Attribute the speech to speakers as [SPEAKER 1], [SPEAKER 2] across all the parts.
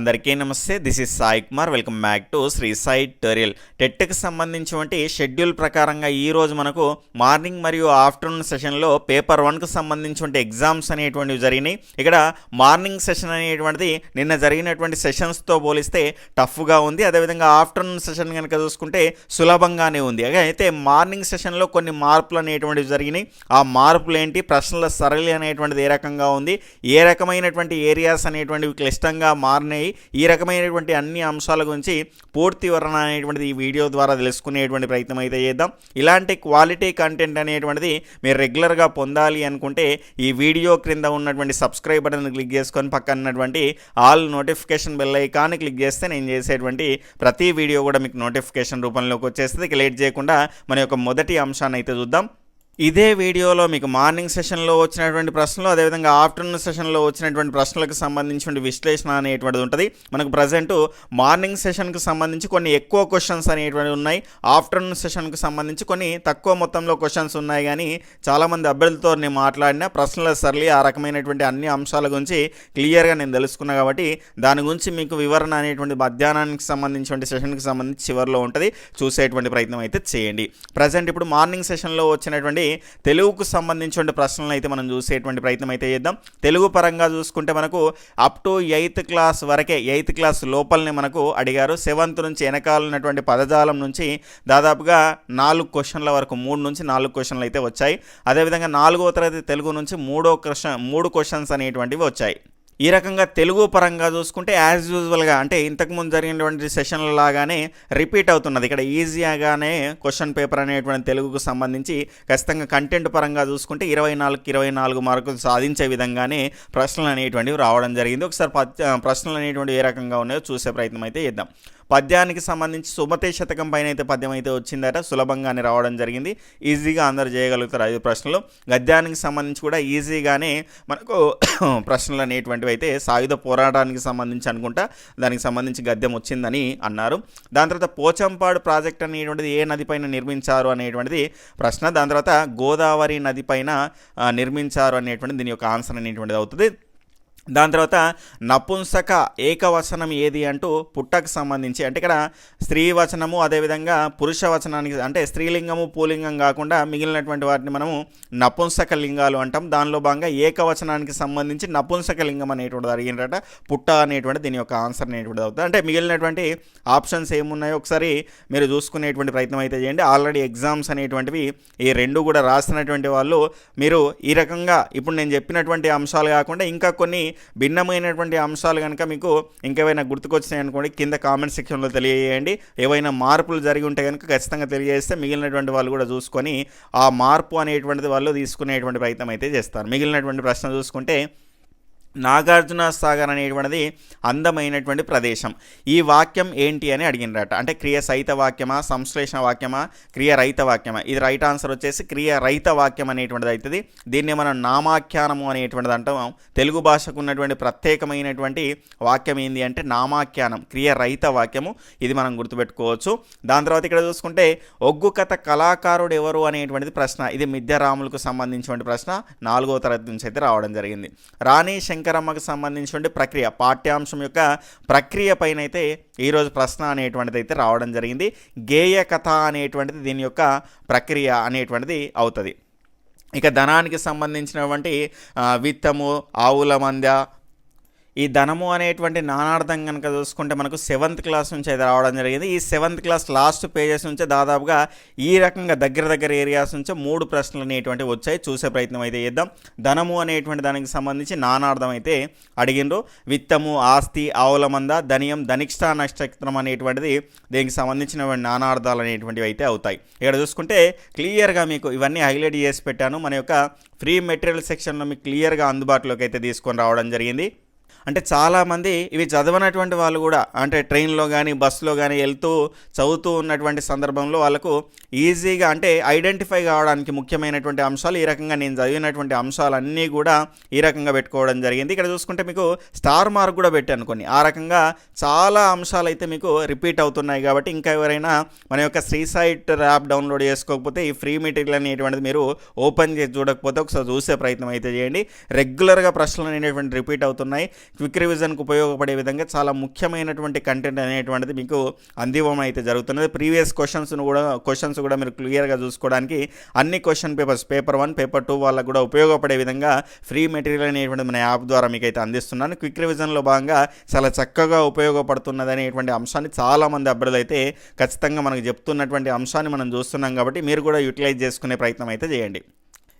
[SPEAKER 1] అందరికీ నమస్తే this is Sai Kumar. Welcome back to Shri Sai టోరియల్ టెట్కి సంబంధించినటువంటి షెడ్యూల్ ప్రకారంగా ఈ రోజు మనకు మార్నింగ్ మరియు ఆఫ్టర్నూన్ సెషన్లో పేపర్ వన్కు సంబంధించినటువంటి ఎగ్జామ్స్ అనేటువంటివి జరిగినాయి. ఇక్కడ మార్నింగ్ సెషన్ అనేటువంటిది నిన్న జరిగినటువంటి సెషన్స్తో పోలిస్తే టఫ్గా ఉంది. అదేవిధంగా ఆఫ్టర్నూన్ సెషన్ కనుక చూసుకుంటే సులభంగానే ఉంది. అయితే మార్నింగ్ సెషన్లో కొన్ని మార్పులు అనేటువంటివి జరిగినాయి. ఆ మార్పులు ఏంటి? ప్రశ్నల సరళి అనేటువంటిది ఏ రకంగా ఉంది? ఏ రకమైనటువంటి ఏరియాస్ అనేటువంటివి క్లిష్టంగా మారినాయి? ఈ రకమైనటువంటి అన్ని అంశాల గురించి పూర్తి వివరణ అనేటువంటిది ఈ వీడియో ద్వారా తెలుసుకునేటువంటి ప్రయత్నం అయితే చేద్దాం. ఇలాంటి క్వాలిటీ కంటెంట్ అనేటువంటిది మీరు రెగ్యులర్గా పొందాలి అనుకుంటే ఈ వీడియో క్రింద ఉన్నటువంటి సబ్స్క్రైబ్ బటన్ క్లిక్ చేసుకొని పక్కన ఉన్నటువంటి all notification bell icon click చేస్తే నేను చేసేటువంటి ప్రతి వీడియో కూడా మీకు నోటిఫికేషన్ రూపంలోకి వచ్చేస్తుంది. లేట్ చేయకుండా మన యొక్క మొదటి అంశాన్ని అయితే చూద్దాం. ఇదే వీడియోలో మీకు మార్నింగ్ సెషన్లో వచ్చినటువంటి ప్రశ్నలు అదేవిధంగా ఆఫ్టర్నూన్ సెషన్లో వచ్చినటువంటి ప్రశ్నలకు సంబంధించిన విశ్లేషణ అనేటువంటిది ఉంటుంది. మనకు ప్రజెంట్ మార్నింగ్ సెషన్కి సంబంధించి కొన్ని ఎక్కువ క్వశ్చన్స్ అనేటువంటివి ఉన్నాయి. ఆఫ్టర్నూన్ సెషన్కి సంబంధించి కొన్ని తక్కువ మొత్తంలో క్వశ్చన్స్ ఉన్నాయి కానీ చాలామంది అభ్యర్థులతో నేను మాట్లాడిన ప్రశ్నల సరళి ఆ రకమైనటువంటి అన్ని అంశాల గురించి క్లియర్గా నేను తెలుసుకున్నా కాబట్టి దాని గురించి మీకు వివరణ అనేటువంటి మధ్యాహ్నానికి సంబంధించిన సెషన్కి సంబంధించి చివరిలో ఉంటుంది. చూసేటువంటి ప్రయత్నం అయితే చేయండి. ప్రజెంట్ ఇప్పుడు మార్నింగ్ సెషన్లో వచ్చినటువంటి తెలుగుకు సంబంధించిన ప్రశ్నలు అయితే మనం చూసేటువంటి ప్రయత్నం అయితే చేద్దాం. తెలుగు పరంగా చూసుకుంటే మనకు అప్ టు ఎయిత్ క్లాస్ వరకే ఎయిత్ క్లాస్ లోపలనే మనకు అడిగారు. సెవెంత్ నుంచి వెనకాల ఉన్నటువంటి పదజాలం నుంచి దాదాపుగా నాలుగు క్వశ్చన్ల వరకు మూడు నుంచి నాలుగు క్వశ్చన్లు అయితే వచ్చాయి. అదేవిధంగా నాలుగో తరగతి తెలుగు నుంచి మూడో క్వశ్చన్ మూడు క్వశ్చన్స్ అనేటువంటివి వచ్చాయి. ఈ రకంగా తెలుగు పరంగా చూసుకుంటే యాజ్ యూజువల్గా అంటే ఇంతకుముందు జరిగినటువంటి సెషన్ల లాగానే రిపీట్ అవుతున్నది. ఇక్కడ ఈజీగానే క్వశ్చన్ పేపర్ అనేటువంటి తెలుగుకు సంబంధించి ఖచ్చితంగా కంటెంట్ పరంగా చూసుకుంటే ఇరవై నాలుగు ఇరవై నాలుగు మార్కులు సాధించే విధంగానే ప్రశ్నలు అనేటువంటివి రావడం జరిగింది. ఒకసారి ప్రశ్నలు అనేటువంటివి ఏ రకంగా ఉన్నాయో చూసే ప్రయత్నం అయితే చేద్దాం. పద్యానికి సంబంధించి సుమతే శతకం పైన అయితే పద్యం అయితే వచ్చిందట. సులభంగానే రావడం జరిగింది. ఈజీగా అందరు చేయగలుగుతారు ఐదు ప్రశ్నలు. గద్యానికి సంబంధించి కూడా ఈజీగానే మనకు ప్రశ్నలు అనేటువంటివి అయితే సాయుధ పోరాటానికి సంబంధించి అనుకుంటా దానికి సంబంధించి గద్యం వచ్చిందని అన్నారు. దాని తర్వాత పోచంపాడు ప్రాజెక్ట్ అనేటువంటిది ఏ నదిపైన నిర్మించారు అనేటువంటిది ప్రశ్న. దాని తర్వాత గోదావరి నదిపైన నిర్మించారు అనేటువంటి దీని యొక్క ఆన్సర్ అనేటువంటిది అవుతుంది. దాని తర్వాత నపుంసక ఏకవచనం ఏది అంటూ పుట్టకు సంబంధించి అంటే ఇక్కడ స్త్రీ వచనము అదేవిధంగా పురుష వచనానికి అంటే స్త్రీలింగము పూలింగం కాకుండా మిగిలినటువంటి వాటిని మనము నపుంసక లింగాలు అంటాం. దానిలో భాగంగా ఏకవచనానికి సంబంధించి నపుంసక లింగం అనేటువంటిది అడిగినట పుట్ట అనేటువంటి దీని యొక్క ఆన్సర్ అనేటువంటిది అవుతుంది. అంటే మిగిలినటువంటి ఆప్షన్స్ ఏమున్నాయో ఒకసారి మీరు చూసుకునేటువంటి ప్రయత్నం అయితే చేయండి. ఆల్రెడీ ఎగ్జామ్స్ అనేటువంటివి ఈ రెండు కూడా రాసినటువంటి వాళ్ళు మీరు ఈ రకంగా ఇప్పుడు నేను చెప్పినటువంటి అంశాలు కాకుండా ఇంకా కొన్ని భిన్నమైనటువంటి అంశాలు కనుక మీకు ఇంకేమైనా గుర్తుకొచ్చినాయి అనుకోండి కింద కామెంట్ సెక్షన్లో తెలియజేయండి. ఏవైనా మార్పులు జరిగి ఉంటే కనుక ఖచ్చితంగా తెలియజేస్తే మిగిలినటువంటి వాళ్ళు కూడా చూసుకొని ఆ మార్పు అనేటువంటిది వాళ్ళు తీసుకునేటువంటి ప్రయత్నం అయితే చేస్తారు. మిగిలినటువంటి ప్రశ్న చూసుకుంటే నాగార్జున సాగర్ అనేటువంటిది అందమైనటువంటి ప్రదేశం. ఈ వాక్యం ఏంటి అని అడిగినరట. అంటే క్రియ సహిత వాక్యమా సంశ్లేషణ వాక్యమా క్రియ రహిత వాక్యమా? ఇది రైట్ ఆన్సర్ వచ్చేసి క్రియ రహిత వాక్యం అనేటువంటిది అవుతుంది దీన్ని మనం నామాఖ్యానము అనేటువంటిది అంటాం. తెలుగు భాషకు ఉన్నటువంటి ప్రత్యేకమైనటువంటి వాక్యం ఏంది అంటే నామాఖ్యానం క్రియ రహిత వాక్యము. ఇది మనం గుర్తుపెట్టుకోవచ్చు. దాని తర్వాత ఇక్కడ చూసుకుంటే ఒగ్గు కథ కళాకారుడు ఎవరు అనేటువంటిది ప్రశ్న. ఇది మిథ్యారాములకు సంబంధించినటువంటి ప్రశ్న. నాలుగో తరగతి నుంచి అయితే రావడం జరిగింది. రాణి శంకర్ శంకరమ్మకు సంబంధించినటువంటి ప్రక్రియ పాఠ్యాంశం యొక్క ప్రక్రియ పైన అయితే ఈరోజు ప్రశ్న అనేటువంటిది అయితే రావడం జరిగింది. గేయ కథ అనేటువంటిది దీని యొక్క ప్రక్రియ అనేటువంటిది అవుతుంది. ఇక ధనానికి సంబంధించినటువంటి విత్తము ఆవుల మంద ఈ ధనము అనేటువంటి నానార్థం కనుక చూసుకుంటే మనకు సెవెంత్ క్లాస్ నుంచి అయితే రావడం జరిగింది. ఈ సెవెంత్ క్లాస్ లాస్ట్ పేజెస్ నుంచే దాదాపుగా ఈ రకంగా దగ్గర దగ్గర ఏరియాస్ నుంచే మూడు ప్రశ్నలు అనేటువంటివి వచ్చాయి. చూసే ప్రయత్నం అయితే చేద్దాం. ధనము అనేటువంటి దానికి సంబంధించి నానార్థం అయితే అడిగిండ్రు. విత్తము ఆస్తి ఆవుల మంద ధనియం ధనిష్ట నక్షత్రం అనేటువంటిది దీనికి సంబంధించిన నానార్థాలు అనేటువంటివి అయితే అవుతాయి. ఇక్కడ చూసుకుంటే క్లియర్గా మీకు ఇవన్నీ హైలైట్ చేసి పెట్టాను. మన యొక్క ఫ్రీ మెటీరియల్ సెక్షన్లో మీకు క్లియర్గా అందుబాటులోకి అయితే తీసుకొని రావడం జరిగింది. అంటే చాలామంది ఇవి చదవనటువంటి వాళ్ళు కూడా అంటే ట్రైన్లో కానీ బస్సులో కానీ వెళ్తూ చదువుతూ ఉన్నటువంటి సందర్భంలో వాళ్ళకు ఈజీగా అంటే ఐడెంటిఫై కావడానికి ముఖ్యమైనటువంటి అంశాలు ఈ రకంగా నేను చదివినటువంటి అంశాలన్నీ కూడా ఈ రకంగా పెట్టుకోవడం జరిగింది. ఇక్కడ చూసుకుంటే మీకు స్టార్ మార్క్ కూడా పెట్టాను కొన్ని. ఆ రకంగా చాలా అంశాలు అయితే మీకు రిపీట్ అవుతున్నాయి కాబట్టి ఇంకా ఎవరైనా మన యొక్క శ్రీ సైట్ యాప్ డౌన్లోడ్ చేసుకోకపోతే ఈ ఫ్రీ మెటీరియల్ అనేటువంటిది మీరు ఓపెన్ చేసి చూడకపోతే ఒకసారి చూసే ప్రయత్నం అయితే చేయండి. రెగ్యులర్గా ప్రశ్నలు అనేటువంటి రిపీట్ అవుతున్నాయి. క్విక్ రివిజన్కి ఉపయోగపడే విధంగా చాలా ముఖ్యమైనటువంటి కంటెంట్ అనేటువంటిది మీకు అందివ్వడం అయితే జరుగుతున్నది. ప్రీవియస్ క్వశ్చన్స్ను కూడా క్వశ్చన్స్ కూడా మీరు క్లియర్గా చూసుకోవడానికి అన్ని question papers paper one paper two వాళ్ళకు కూడా ఉపయోగపడే విధంగా ఫ్రీ మెటీరియల్ అనేటువంటి మన యాప్ ద్వారా మీకు అయితే అందిస్తున్నాను. క్విక్ రివిజన్లో భాగంగా చాలా చక్కగా ఉపయోగపడుతున్నది అనేటువంటి అంశాన్ని చాలామంది అభ్యర్థులు అయితే ఖచ్చితంగా మనకు చెప్తున్నటువంటి అంశాన్ని మనం చూస్తున్నాం కాబట్టి మీరు కూడా యూటిలైజ్ చేసుకునే ప్రయత్నం అయితే చేయండి.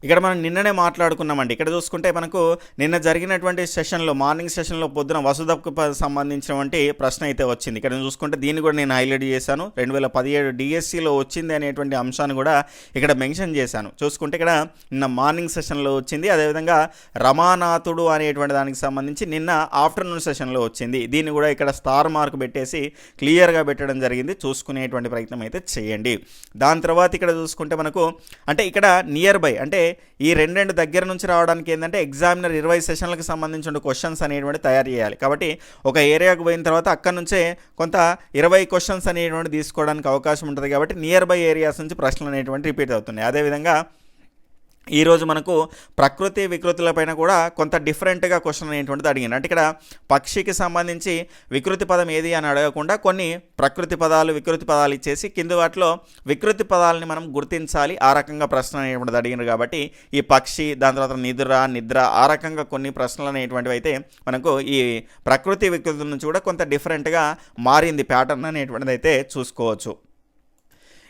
[SPEAKER 1] ఇక్కడ మనం నిన్ననే మాట్లాడుకున్నామండి. ఇక్కడ చూసుకుంటే మనకు నిన్న జరిగినటువంటి సెషన్లో మార్నింగ్ సెషన్లో పొద్దున వసుధకు సంబంధించినటువంటి ప్రశ్న అయితే వచ్చింది. ఇక్కడ చూసుకుంటే దీన్ని కూడా నేను హైలైట్ చేశాను. రెండు వేల పదిహేడు డిఎస్సిలో వచ్చింది అనేటువంటి అంశాన్ని కూడా ఇక్కడ మెన్షన్ చేశాను. చూసుకుంటే ఇక్కడ నిన్న మార్నింగ్ సెషన్లో వచ్చింది. అదేవిధంగా రమానాథుడు అనేటువంటి దానికి సంబంధించి నిన్న ఆఫ్టర్నూన్ సెషన్లో వచ్చింది. దీన్ని కూడా ఇక్కడ స్టార్ మార్క్ పెట్టేసి క్లియర్గా పెట్టడం జరిగింది. చూసుకునేటువంటి ప్రయత్నం అయితే చేయండి. దాని తర్వాత ఇక్కడ చూసుకుంటే మనకు అంటే ఇక్కడ నియర్ బై అంటే ఈ రెండు రెండు దగ్గర నుంచి రావడానికి ఏంటంటే ఎగ్జామినర్ ఇరవై సెషన్లకు సంబంధించిన క్వశ్చన్స్ అనేటువంటి తయారు చేయాలి. కాబట్టి ఒక ఏరియాకు పోయిన తర్వాత అక్కడ నుంచే కొంత ఇరవై క్వశ్చన్స్ అనేటువంటి తీసుకోవడానికి అవకాశం ఉంటుంది కాబట్టి నియర్ బై ఏరియాస్ నుంచి ప్రశ్నలు అనేటువంటి రిపీట్ అవుతున్నాయి. అదేవిధంగా ఈరోజు మనకు ప్రకృతి వికృతులపైన కూడా కొంత డిఫరెంట్గా క్వశ్చన్ అనేటువంటిది అడిగింది అంటే ఇక్కడ పక్షికి సంబంధించి వికృతి పదం ఏది అని అడగకుండా కొన్ని ప్రకృతి పదాలు వికృతి పదాలు ఇచ్చేసి కింది వాటిలో వికృతి పదాలని మనం గుర్తించాలి. ఆ రకంగా ప్రశ్న అనేటువంటిది అడిగినారు కాబట్టి ఈ పక్షి దాని తర్వాత నిద్ర నిద్ర ఆ రకంగా కొన్ని ప్రశ్నలు అనేటువంటివి అయితే మనకు ఈ ప్రకృతి వికృతుల నుంచి కూడా కొంత డిఫరెంట్గా మారింది ప్యాటర్న్ అనేటువంటిది అయితే చూసుకోవచ్చు.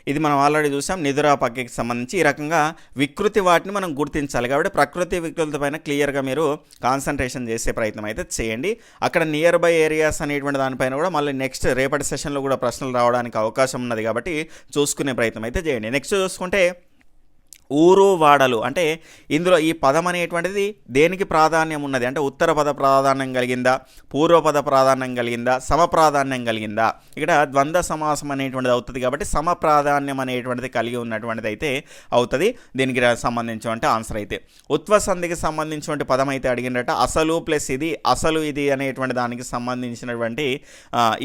[SPEAKER 1] ఇది మనం ఆల్రెడీ చూసాం. నిధురాపక్కకి సంబంధించి ఈ రకంగా వికృతి వాటిని మనం గుర్తించాలి కాబట్టి ప్రకృతి వికృతి పైన క్లియర్గా మీరు కాన్సన్ట్రేషన్ చేసే ప్రయత్నం అయితే చేయండి. అక్కడ నియర్ బై ఏరియాస్ అనేటువంటి దానిపైన కూడా మళ్ళీ నెక్స్ట్ రేపటి సెషన్లో కూడా ప్రశ్నలు రావడానికి అవకాశం ఉన్నది కాబట్టి చూసుకునే ప్రయత్నం అయితే చేయండి. నెక్స్ట్ చూసుకుంటే ఊరు వాడలు. అంటే ఇందులో ఈ పదం అనేటువంటిది దేనికి ప్రాధాన్యం ఉన్నది? అంటే ఉత్తర పద ప్రాధాన్యం కలిగిందా? పూర్వపద ప్రాధాన్యం కలిగిందా? సమ ప్రాధాన్యం కలిగిందా? ఇక్కడ ద్వంద్వ సమాసం అనేటువంటిది అవుతుంది కాబట్టి సమ ప్రాధాన్యం అనేటువంటిది కలిగి ఉన్నటువంటిది అయితే అవుతుంది. దీనికి సంబంధించినటువంటి ఆన్సర్ అయితే. ఉత్వ సంధికి సంబంధించినటువంటి పదం అయితే అడిగినట్ట అసలు ప్లస్ ఇది అసలు ఇది అనేటువంటి దానికి సంబంధించినటువంటి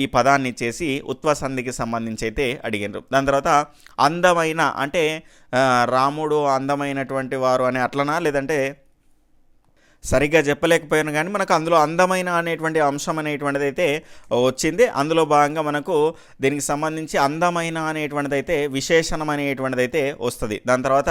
[SPEAKER 1] ఈ పదాన్ని ఇచ్చేసి ఉత్వ సంధికి సంబంధించి అయితే అడిగినారు. దాని తర్వాత అందమైన అంటే రాముడు అందమైనటువంటి వారు అని అట్లనా? లేదంటే సరిగ్గా చెప్పలేకపోయాను కానీ మనకు అందులో అందమైన అనేటువంటి అంశం అనేటువంటిది అయితే వచ్చింది. అందులో భాగంగా మనకు దీనికి సంబంధించి అందమైన అనేటువంటిది అయితే విశేషణం అనేటువంటిది అయితే వస్తుంది. దాని తర్వాత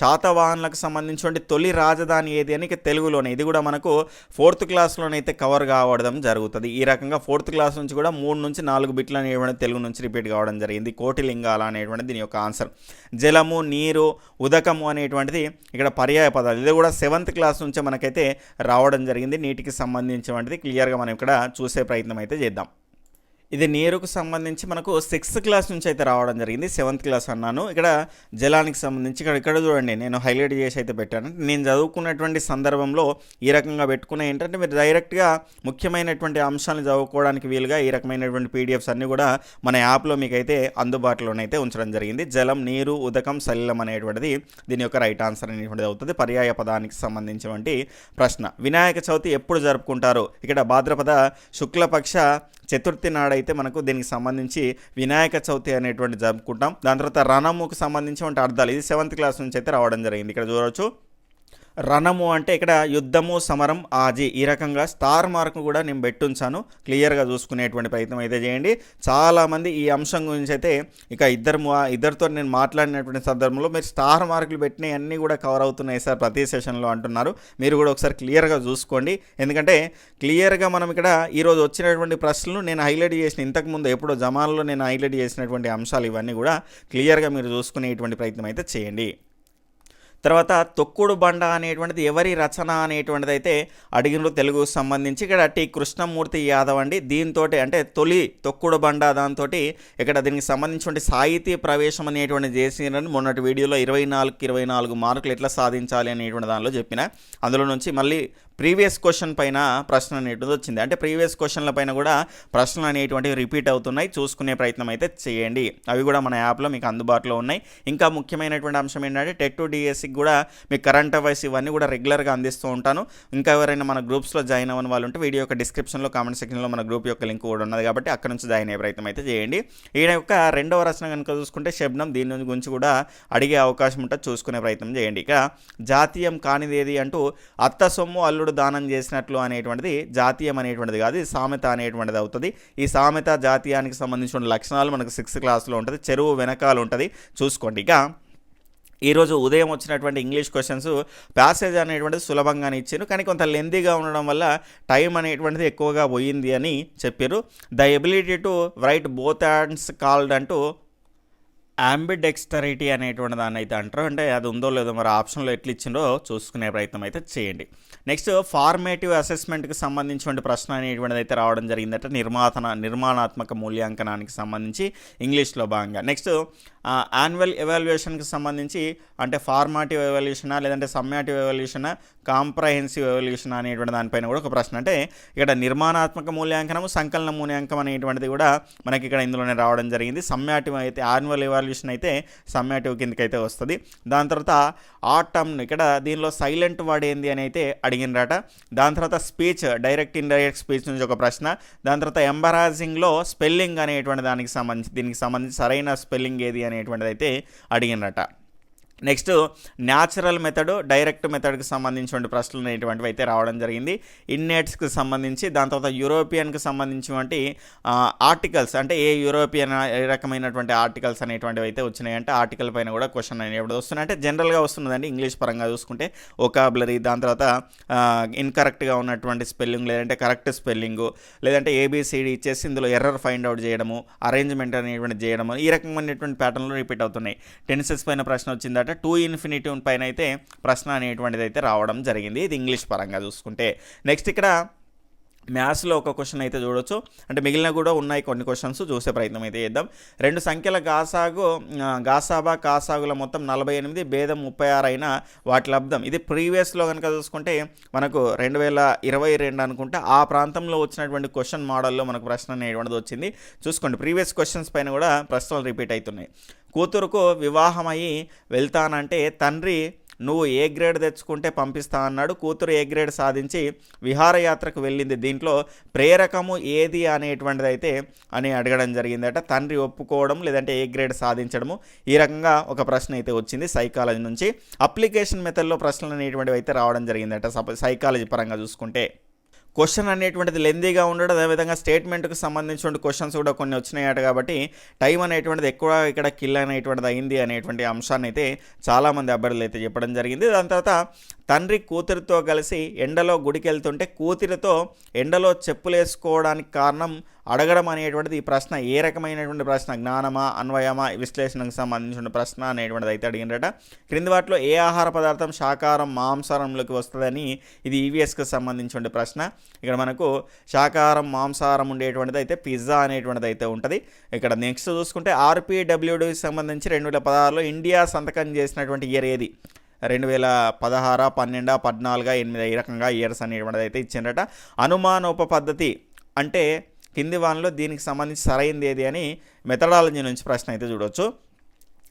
[SPEAKER 1] శాతవాహనులకు సంబంధించి తొలి రాజధాని ఏది అని తెలుగులోనే ఇది కూడా మనకు ఫోర్త్ క్లాస్లోనైతే కవర్ కావడం జరుగుతుంది. ఈ రకంగా ఫోర్త్ క్లాస్ నుంచి కూడా మూడు నుంచి నాలుగు బిట్లు అనేటువంటి తెలుగు నుంచి రిపీట్ కావడం జరిగింది. కోటిలింగాల అనేటువంటిది దీని యొక్క ఆన్సర్. జలము నీరు ఉదకము అనేటువంటిది ఇక్కడ పర్యాయ పదాలు. ఇది కూడా సెవెంత్ క్లాస్ నుంచే మనకైతే రావడం జరిగింది. నీటికి సంబంధించినటువంటిది క్లియర్గా మనం ఇక్కడ చూసే ప్రయత్నం అయితే చేద్దాం. ఇది నీరుకు సంబంధించి మనకు సిక్స్త్ క్లాస్ నుంచి అయితే రావడం జరిగింది. సెవెంత్ క్లాస్ అన్నాను. ఇక్కడ జలానికి సంబంధించి ఇక్కడ ఇక్కడ చూడండి నేను హైలైట్ చేసి అయితే పెట్టాను. నేను చదువుకున్నటువంటి సందర్భంలో ఈ రకంగా పెట్టుకునే ఏంటంటే మీరు డైరెక్ట్గా ముఖ్యమైనటువంటి అంశాలను చదువుకోవడానికి వీలుగా ఈ రకమైనటువంటి పీడిఎఫ్స్ అన్నీ కూడా మన యాప్లో మీకైతే అందుబాటులోనైతే ఉంచడం జరిగింది. జలం నీరు ఉదకం సలిలం అనేటువంటిది దీని యొక్క రైట్ ఆన్సర్ అనేటువంటిది అవుతుంది. పర్యాయ పదానికి సంబంధించినటువంటి ప్రశ్న. వినాయక చవితి ఎప్పుడు జరుపుకుంటారు? ఇక్కడ భాద్రపద శుక్లపక్ష చతుర్థి నాడైతే మనకు దీనికి సంబంధించి వినాయక చవితి అనేటువంటి జరుపుకుంటాం. దాని తర్వాత రణముకు సంబంధించినటువంటి అర్థాలు. ఇది సెవెంత్ క్లాస్ నుంచి అయితే రావడం జరిగింది. ఇక్కడ చూడవచ్చు రణము అంటే ఇక్కడ యుద్ధము సమరం ఆజీ ఈ రకంగా స్టార్ మార్క్ కూడా నేను పెట్టుంచాను. క్లియర్గా చూసుకునేటువంటి ప్రయత్నం అయితే చేయండి. చాలామంది ఈ అంశం గురించి అయితే ఇక ఇద్దరు ఇద్దరితో నేను మాట్లాడినటువంటి సందర్భంలో మీరు స్టార్ మార్కులు పెట్టినవి అన్నీ కూడా కవర్ అవుతున్నాయి సార్ ప్రతి సెషన్లో అంటున్నారు. మీరు కూడా ఒకసారి క్లియర్గా చూసుకోండి. ఎందుకంటే క్లియర్గా మనం ఇక్కడ ఈరోజు వచ్చినటువంటి ప్రశ్నలు నేను హైలైట్ చేసిన ఇంతకుముందు ఎప్పుడో జమాల్లో నేను హైలైట్ చేసినటువంటి అంశాలు ఇవన్నీ కూడా క్లియర్గా మీరు చూసుకునేటువంటి ప్రయత్నం అయితే చేయండి. తర్వాత తొక్కుడు బండ అనేటువంటిది ఎవరి రచన అనేటువంటిది అయితే అడిగినరు తెలుగుకు సంబంధించి. ఇక్కడ టి. కృష్ణమూర్తి యాదవ్ అండి. దీంతో అంటే తొలి తొక్కుడు బండ దాంతో ఇక్కడ దీనికి సంబంధించిన సాహితీ ప్రవేశం అనేటువంటి చేసినని మొన్నటి వీడియోలో ఇరవై నాలుగు ఇరవై నాలుగు మార్కులు ఎట్లా సాధించాలి అనేటువంటి దానిలో చెప్పిన. అందులో నుంచి మళ్ళీ ప్రీవియస్ క్వశ్చన్ పైన ప్రశ్న అనేటువంటిది వచ్చింది. అంటే ప్రీవియస్ క్వశ్చన్ల పైన కూడా ప్రశ్నలు అనేటువంటివి రిపీట్ అవుతున్నాయి. చూసుకునే ప్రయత్నం అయితే చేయండి. అవి కూడా మన యాప్లో మీకు అందుబాటులో ఉన్నాయి. ఇంకా ముఖ్యమైనటువంటి అంశం ఏంటంటే టెట్ టు డిఎస్సికి కూడా మీకు కరెంట్ అఫైర్స్ ఇవన్నీ కూడా రెగ్యులర్గా అందిస్తూ ఉంటాను. ఇంకా ఎవరైనా మన గ్రూప్స్లో జాయిన్ అవ్వని వాళ్ళు ఉంటే వీడియో యొక్క డిస్క్రిప్షన్లో కామెంట్ సెక్షన్లో మన గ్రూప్ యొక్క లింక్ కూడా ఉన్నది కాబట్టి అక్కడ నుంచి జాయిన్ అయ్యే ప్రయత్నం అయితే చేయండి. ఈయన యొక్క రెండవ రచన కనుక చూసుకుంటే శబ్నం దీని గురించి కూడా అడిగే అవకాశం ఉంటుంది చూసుకునే ప్రయత్నం చేయండి. ఇక జాతీయం కానిది ఏది అంటూ అత్త సొమ్ము అల్లుడు ఇంద్రుడు దానం చేసినట్లు అనేటువంటిది జాతీయం అనేటువంటిది కాదు ఇది సామెత అనేటువంటిది అవుతుంది. ఈ సామెత జాతీయానికి సంబంధించిన లక్షణాలు మనకు సిక్స్త్ క్లాస్లో ఉంటుంది చెరువు వెనకాల ఉంటుంది. చూసుకోండి. ఇక ఈరోజు ఉదయం వచ్చినటువంటి ఇంగ్లీష్ క్వశ్చన్స్ ప్యాసేజ్ అనేటువంటిది సులభంగానే ఇచ్చారు. కానీ కొంత లెందీగా ఉండడం వల్ల టైం అనేటువంటిది ఎక్కువగా పోయింది అని చెప్పారు. The ability to write both hands called అంటూ అంబిడెక్స్టరిటీ అనేటువంటి దాన్ని అయితే అంటారు. అంటే అది ఉందో లేదో మరి ఆప్షన్లో ఎట్లా ఇచ్చిందో చూసుకునే ప్రయత్నం అయితే చేయండి. నెక్స్ట్ ఫార్మేటివ్ అసెస్మెంట్కి సంబంధించిన ప్రశ్న అనేటువంటిది అయితే రావడం జరిగిందట. నిర్మాతన నిర్మాణాత్మక మూల్యాంకనానికి సంబంధించి ఇంగ్లీష్లో భాగంగా. నెక్స్ట్ యాన్యువల్ ఎవాల్యుయేషన్కి సంబంధించి అంటే ఫార్మాటివ్ ఎవాల్యుయేషనా లేదంటే సమ్మాటివ్ ఎవాల్యుయేషనా కాంప్రహెన్సివ్ ఎవాల్యుయేషన్ అనేటువంటి దానిపైన కూడా ఒక ప్రశ్న. అంటే ఇక్కడ నిర్మాణాత్మక మూల్యాంకనము సంకలన మూల్యాంకనం అనేటువంటిది కూడా మనకి ఇక్కడ ఇందులోనే రావడం జరిగింది. సమ్మాటివ్ అయితే యాన్యువల్ సొల్యూషన్ అయితే సమ్మేటివ్ కిందకైతే వస్తుంది. దాని తర్వాత ఆటమ్ ఇక్కడ దీనిలో సైలెంట్ వర్డ్ ఏంది అని అయితే అడిగినరాట. దాని తర్వాత స్పీచ్ డైరెక్ట్ ఇండైరెక్ట్ స్పీచ్ నుంచి ఒక ప్రశ్న. దాని తర్వాత ఎంబరాజింగ్లో స్పెల్లింగ్ అనేటువంటి దానికి సంబంధించి దీనికి సంబంధించి సరైన స్పెల్లింగ్ ఏది అనేటువంటిది అయితే అడిగినరట. నెక్స్ట్ న్యాచురల్ మెథడ్ డైరెక్ట్ మెథడ్కి సంబంధించిన ప్రశ్నలు అనేటువంటివి అయితే రావడం జరిగింది. ఇన్నేట్స్కి సంబంధించి దాని తర్వాత యూరోపియన్కి సంబంధించినటువంటి ఆర్టికల్స్ అంటే ఏ యూరోపియన్ ఏ రకమైనటువంటి ఆర్టికల్స్ అనేటువంటివి అయితే వచ్చినాయంటే ఆర్టికల్ పైన కూడా క్వశ్చన్ అనేవి వస్తున్నాయి. అంటే జనరల్గా వస్తున్నదండి ఇంగ్లీష్ పరంగా చూసుకుంటే ఒకాబులరీ దాని తర్వాత ఇన్కరెక్ట్గా ఉన్నటువంటి స్పెల్లింగ్ లేదంటే కరెక్ట్ స్పెల్లింగ్ లేదంటే ఏబిసిడి ఇచ్చేసి ఇందులో ఎర్రర్ ఫైండ్ అవుట్ చేయడము అరేంజ్మెంట్ అనేటువంటి చేయడము ఈ రకమైనటువంటి ప్యాటర్న్లు రిపీట్ అవుతున్నాయి. టెన్సెస్ పైన ప్రశ్న వచ్చిందా వచ్చిందట టూ ఇన్ఫినిటీ పైన అయితే ప్రశ్న అనేటువంటిది అయితే రావడం జరిగింది. ఇది ఇంగ్లీష్ పరంగా చూసుకుంటే. నెక్స్ట్ ఇక్కడ మ్యాథ్స్లో ఒక క్వశ్చన్ అయితే చూడొచ్చు. అంటే మిగిలిన కూడా ఉన్నాయి కొన్ని క్వశ్చన్స్ చూసే ప్రయత్నం అయితే చేద్దాం. రెండు సంఖ్యల గాసాగు గాసాబా కాసాగుల మొత్తం నలభై ఎనిమిది భేదం ముప్పై ఆరు అయినా వాటి లబ్ధం ఇది ప్రీవియస్లో కనుక చూసుకుంటే మనకు రెండు వేల ఇరవై రెండు అనుకుంటే ఆ ప్రాంతంలో వచ్చినటువంటి క్వశ్చన్ మోడల్లో మనకు ప్రశ్న అనేటువంటిది వచ్చింది. చూసుకోండి ప్రీవియస్ క్వశ్చన్స్ పైన కూడా ప్రశ్నలు రిపీట్ అవుతున్నాయి. కూతురుకు వివాహమై వెళ్తానంటే తండ్రి నువ్వు ఏ గ్రేడ్ తెచ్చుకుంటే పంపిస్తా అన్నాడు. కూతురు ఏ గ్రేడ్ సాధించి విహారయాత్రకు వెళ్ళింది. దీంట్లో ప్రేరకము ఏది అనేటువంటిది అయితే అని అడగడం జరిగిందట. తండ్రి ఒప్పుకోవడం లేదంటే ఏ గ్రేడ్ సాధించడము ఈ రకంగా ఒక ప్రశ్న అయితే వచ్చింది సైకాలజీ నుంచి. అప్లికేషన్ మెథడ్లో ప్రశ్నలు అనేటువంటివి అయితే రావడం జరిగిందట. సైకాలజీ పరంగా చూసుకుంటే. క్వశ్చన్ అనేటువంటిది లెందీగా ఉండడం. అదేవిధంగా స్టేట్మెంట్కి సంబంధించిన క్వశ్చన్స్ కూడా కొన్ని వచ్చినాయట కాబట్టి టైం అనేటువంటిది ఎక్కువ ఇక్కడ కిల్ అనేటువంటిది అయింది అనేటువంటి అంశాన్ని అయితే చాలామంది అభ్యర్థులు అయితే చెప్పడం జరిగింది. దాని తర్వాత తండ్రి కూతురితో కలిసి ఎండలో గుడికి వెళ్తుంటే కూతురితో ఎండలో చెప్పులు వేసుకోవడానికి కారణం అడగడం అనేటువంటిది ఈ ప్రశ్న ఏ రకమైనటువంటి ప్రశ్న? జ్ఞానమా అన్వయమా? విశ్లేషణకు సంబంధించిన ప్రశ్న అనేటువంటిది అయితే అడిగినట క్రింది వాటిలో ఏ ఆహార పదార్థం శాకాహారం మాంసారంలోకి వస్తుందని ఇది ఈవీఎస్కి సంబంధించిన ప్రశ్న. ఇక్కడ మనకు శాకాహారం మాంసాహారం ఉండేటువంటిది అయితే పిజ్జా అనేటువంటిది అయితే ఉంటుంది. ఇక్కడ నెక్స్ట్ చూసుకుంటే ఆర్పిడబ్ల్యూడికి సంబంధించి రెండు వేల పదహారులో ఇండియా సంతకం చేసినటువంటి ఇయర్ ఏది? రెండు వేల పదహార పన్నెండు పద్నాలుగు ఎనిమిది? ఈ రకంగా ఇయర్స్ అనేటువంటిది అయితే ఇచ్చిండట అనుమానోప పద్ధతి అంటే కింది వానలో దీనికి సంబంధించి సరైంది ఏది అని మెథడాలజీ నుంచి ప్రశ్న అయితే చూడొచ్చు.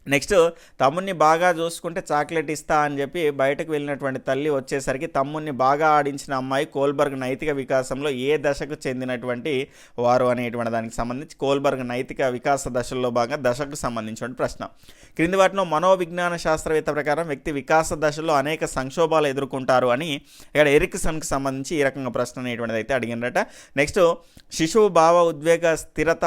[SPEAKER 1] నెక్స్ట్ తమ్ముణ్ణి బాగా చూసుకుంటే చాక్లెట్ ఇస్తా అని చెప్పి బయటకు వెళ్ళినటువంటి తల్లి వచ్చేసరికి తమ్ముణ్ణి బాగా ఆడించిన అమ్మాయి కోల్బర్గ్ నైతిక వికాసంలో ఏ దశకు చెందినటువంటి వారు అనేటువంటి దానికి సంబంధించి కోల్బర్గ్ నైతిక వికాస దశల్లో భాగంగా దశకు సంబంధించిన ప్రశ్న. క్రింది వాటిలో మనోవిజ్ఞాన శాస్త్రవేత్త ప్రకారం వ్యక్తి వికాస దశలో అనేక సంక్షోభాలు ఎదుర్కొంటారు అని ఇక్కడ ఎరిక్సన్కి సంబంధించి ఈ రకంగా ప్రశ్న అనేటువంటిది అయితే అడిగినట నెక్స్ట్ శిశువు భావ ఉద్వేగ స్థిరత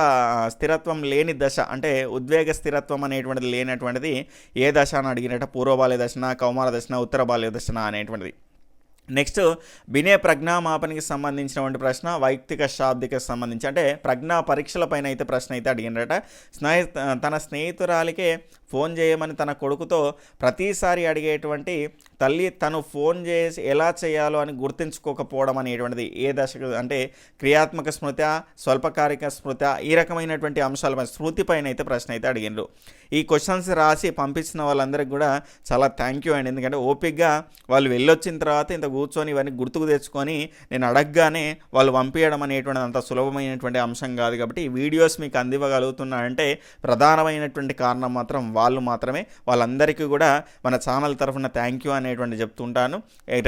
[SPEAKER 1] స్థిరత్వం లేని దశ అంటే ఉద్వేగ స్థిరత్వం అనేటువంటిది లేని లేనటువంటిది ఏ దశ అని అడిగినట్ట పూర్వబాల్య దశన కౌమార దశన ఉత్తర బాల్య దశన అనేటువంటిది. నెక్స్ట్ వినయ ప్రజ్ఞామాపనకి సంబంధించినటువంటి ప్రశ్న వైయక్తిక శాబ్దిక సంబంధించి అంటే ప్రజ్ఞా పరీక్షలపైన అయితే ప్రశ్న అయితే అడిగినట స్నేహి తన స్నేహితురాలికే ఫోన్ చేయమని తన కొడుకుతో ప్రతిసారి అడిగేటువంటి తల్లి తను ఫోన్ చేసి ఎలా చేయాలో అని గుర్తించుకోకపోవడం అనేటువంటిది ఏ దశకు అంటే క్రియాత్మక స్మృత స్వల్పకాలిక స్మృత ఈ రకమైనటువంటి అంశాలపై స్మృతి పైన అయితే ప్రశ్న అయితే అడిగినారు. ఈ క్వశ్చన్స్ రాసి పంపించిన వాళ్ళందరికీ కూడా చాలా థ్యాంక్ యూ అండి. ఎందుకంటే ఓపిక్గా వాళ్ళు వెళ్ళొచ్చిన తర్వాత ఇంత కూర్చొని ఇవన్నీ గుర్తుకు తెచ్చుకొని నేను అడగగానే వాళ్ళు పంపించడం అనేటువంటిది అంత సులభమైనటువంటి అంశం కాదు కాబట్టి ఈ వీడియోస్ మీకు అందివ్వగలుగుతున్నారంటే ప్రధానమైనటువంటి కారణం మాత్రం వాళ్ళు మాత్రమే. వాళ్ళందరికీ కూడా మన ఛానల్ తరఫున థ్యాంక్ యూ అనేటువంటి చెప్తుంటాను.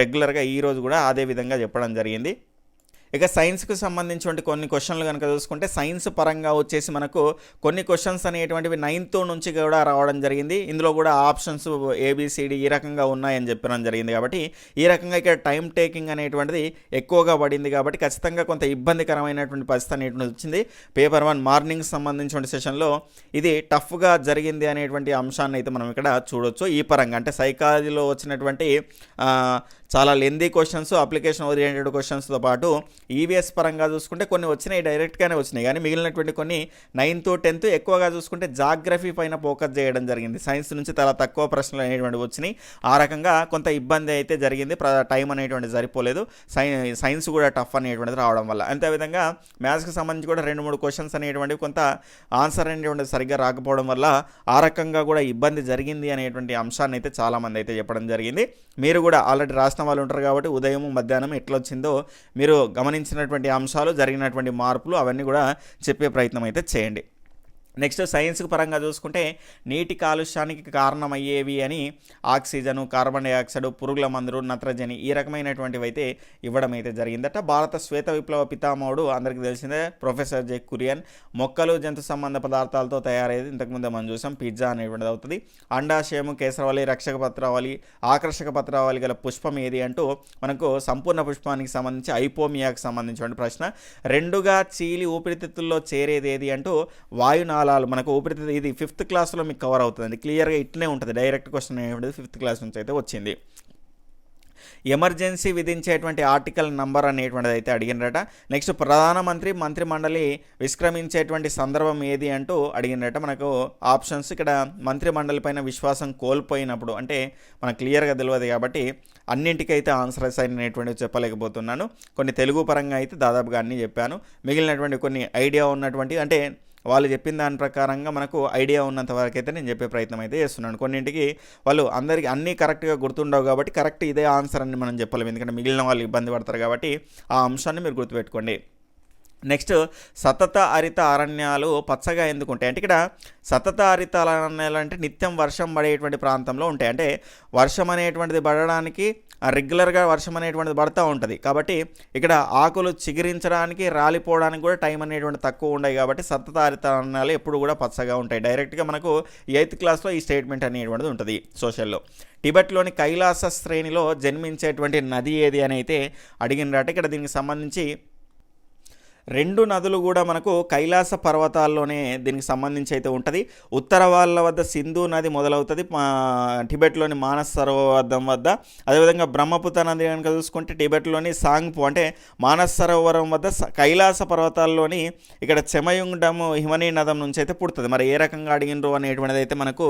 [SPEAKER 1] రెగ్యులర్గా ఈరోజు కూడా అదే విధంగా చెప్పడం జరిగింది. ఇక సైన్స్కి సంబంధించిన కొన్ని క్వశ్చన్లు కనుక చూసుకుంటే సైన్స్ పరంగా వచ్చేసి మనకు కొన్ని క్వశ్చన్స్ అనేటువంటివి నైన్త్ నుంచి కూడా రావడం జరిగింది. ఇందులో కూడా ఆప్షన్స్ ఏబిసిడి ఈ రకంగా ఉన్నాయని చెప్పడం జరిగింది కాబట్టి ఈ రకంగా ఇక్కడ టైం టేకింగ్ అనేటువంటిది ఎక్కువగా పడింది కాబట్టి ఖచ్చితంగా కొంత ఇబ్బందికరమైనటువంటి పరిస్థితి అనేటువంటిది వచ్చింది. పేపర్ వన్ మార్నింగ్ సంబంధించిన సెషన్లో ఇది టఫ్గా జరిగింది అనేటువంటి అంశాన్ని అయితే మనం ఇక్కడ చూడొచ్చు. ఈ పరంగా అంటే సైకాలజీలో వచ్చినటువంటి చాలా లెందీ క్వశ్చన్స్ అప్లికేషన్ ఓరియంటెడ్ క్వశ్చన్స్తో పాటు ఈవీఎస్ పరంగా చూసుకుంటే కొన్ని వచ్చినాయి డైరెక్ట్గానే వచ్చినాయి. కానీ మిగిలినటువంటి కొన్ని నైన్త్ టెన్త్ ఎక్కువగా చూసుకుంటే జాగ్రఫీ పైన ఫోకస్ చేయడం జరిగింది. సైన్స్ నుంచి చాలా తక్కువ ప్రశ్నలు అనేటువంటివి వచ్చినాయి. ఆ రకంగా కొంత ఇబ్బంది అయితే జరిగింది. టైం అనేటువంటిది సరిపోలేదు. సై సైన్స్ కూడా టఫ్ అనేటువంటిది రావడం వల్ల. అంతేవిధంగా మ్యాథ్స్కి సంబంధించి కూడా రెండు మూడు క్వశ్చన్స్ అనేటువంటివి కొంత ఆన్సర్ అనేటువంటిది సరిగ్గా రాకపోవడం వల్ల ఆ రకంగా కూడా ఇబ్బంది జరిగింది అనేటువంటి అంశాన్ని అయితే చాలామంది అయితే చెప్పడం జరిగింది. మీరు కూడా ఆల్రెడీ రాసిన వాళ్ళు ఉంటారు కాబట్టి ఉదయం మధ్యాహ్నం ఎట్లొచ్చిందో మీరు గమనించినటువంటి అంశాలు జరిగినటువంటి మార్పులు అవన్నీ కూడా చెప్పే ప్రయత్నం అయితే చేయండి. నెక్స్ట్ సైన్స్ పరంగా చూసుకుంటే నీటి కాలుష్యానికి కారణమయ్యేవి అని ఆక్సిజను కార్బన్ డైఆక్సైడ్ పురుగుల మందులు నత్రజని ఈ రకమైనటువంటివి అయితే ఇవ్వడం అయితే జరిగిందట. భారత శ్వేత విప్లవ పితామహుడు అందరికీ తెలిసిందే ప్రొఫెసర్ జే కురియన్. మొక్కలు జంతు సంబంధ పదార్థాలతో తయారయ్యేది. ఇంతకుముందు మనం చూసాం పిజ్జా అనేటువంటిది అవుతుంది. అండాశయము కేసరవళి రక్షక పత్రావళి ఆకర్షక పత్రావళి గల పుష్పం ఏది అంటూ మనకు సంపూర్ణ పుష్పానికి సంబంధించి ఐపోమియాకి సంబంధించిన ప్రశ్న. రెండుగా చీలి ఊపిరితిత్తుల్లో చేరేది ఏది అంటూ వాయునాళాలు మనకు ఊపిరితిత్తు ఇది ఫిఫ్త్ క్లాస్లో మీకు కవర్ అవుతుంది క్లియర్గా ఇట్లనే ఉంటుంది. డైరెక్ట్ క్వశ్చన్ అనేది ఫిఫ్త్ క్లాస్ నుంచి అయితే వచ్చింది. ఎమర్జెన్సీ విధించేటువంటి ఆర్టికల్ నంబర్ అనేటువంటిది అయితే అడిగినరట. నెక్స్ట్ ప్రధానమంత్రి మంత్రి మండలి సందర్భం ఏది అంటూ అడిగినరట. మనకు ఆప్షన్స్ ఇక్కడ మంత్రి మండలి పైన విశ్వాసం కోల్పోయినప్పుడు అంటే మనకు క్లియర్గా తెలియదు కాబట్టి అన్నింటికైతే ఆన్సర్స్ అయినటువంటివి చెప్పలేకపోతున్నాను. కొన్ని తెలుగు పరంగా అయితే దాదాపుగా అన్నీ చెప్పాను. మిగిలినటువంటి కొన్ని ఐడియా ఉన్నటువంటి అంటే వాళ్ళు చెప్పిన దాని ప్రకారంగా మనకు ఐడియా ఉన్నంత వరకు అయితే నేను చెప్పే ప్రయత్నం అయితే చేస్తున్నాను. కొన్నింటికి వాళ్ళు అందరికీ అన్నీ కరెక్ట్గా గుర్తుండవు కాబట్టి కరెక్ట్ ఇదే ఆన్సర్ అని మనం చెప్పలేము. ఎందుకంటే మిగిలిన వాళ్ళు ఇబ్బంది పడతారు కాబట్టి ఆ అంశాన్ని మీరు గుర్తుపెట్టుకోండి. నెక్స్ట్ సతత హరిత అరణ్యాలు పచ్చగా ఎందుకు ఉంటాయి? అంటే ఇక్కడ సతత హరిత అరణ్యాలు అంటే నిత్యం వర్షం పడేటువంటి ప్రాంతంలో ఉంటాయి. అంటే వర్షం అనేటువంటిది పడడానికి రెగ్యులర్గా వర్షం అనేటువంటిది పడుతూ ఉంటుంది. కాబట్టి ఇక్కడ ఆకులు చిగురించడానికి రాలిపోవడానికి కూడా టైం అనేటువంటి తక్కువ ఉన్నాయి కాబట్టి సతత హరిత అరణ్యాలు ఎప్పుడు కూడా పచ్చగా ఉంటాయి. డైరెక్ట్గా మనకు ఎయిత్ క్లాస్లో ఈ స్టేట్మెంట్ అనేటువంటిది ఉంటుంది సోషల్లో. టిబెట్లోని కైలాస శ్రేణిలో జన్మించేటువంటి నది ఏది అని అయితే అడిగినట్టు ఇక్కడ దీనికి సంబంధించి రెండు నదులు కూడా మనకు కైలాస పర్వతాల్లోనే దీనికి సంబంధించి అయితే ఉంటుంది. ఉత్తర వాళ్ళ వద్ద సింధు నది మొదలవుతుంది. టిబెట్లోని మానస్ సరోవరం వద్ద. అదేవిధంగా బ్రహ్మపుత్ర నది కనుక చూసుకుంటే టిబెట్లోని సాంగ్పు అంటే మానస్ సరోవరం వద్ద కైలాస పర్వతాల్లోని ఇక్కడ చెమయుండము హిమనీ నదం నుంచి అయితే పుడుతుంది. మరి ఏ రకంగా అడిగినరు అనేటువంటిది అయితే మనకు